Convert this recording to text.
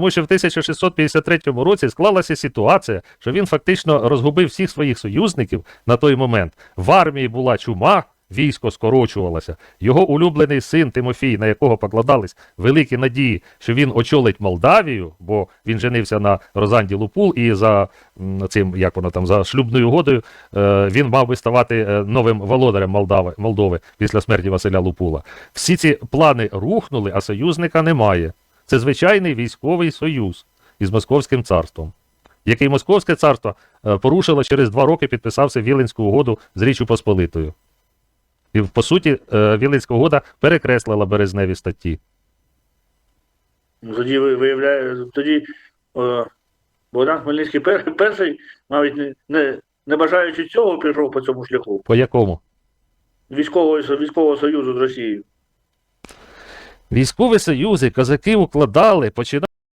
Тому що в 1653 році склалася ситуація, що він фактично розгубив всіх своїх союзників на той момент. В армії була чума, військо скорочувалося. Його улюблений син Тимофій, на якого покладались великі надії, що він очолить Молдавію, бо він женився на Розанді Лупул, і за цим, як воно там, за шлюбною угодою, е, він мав би ставати е, новим володарем Молдави, Молдови після смерті Василя Лупула. Всі ці плани рухнули, а союзника немає. Це звичайний військовий союз із Московським царством, який Московське царство е, порушило через два роки, підписався Віленську угоду з Річчю Посполитою. І, по суті, е, Віленська угода перекреслила березневі статті. Ну, Тоді ви- виявляє, тоді е, Богдан Хмельницький пер, перший, навіть не, не, не бажаючи цього, пішов по цьому шляху По якому? військового, військового союзу з Росією. Військові союзи, козаки укладали, починали.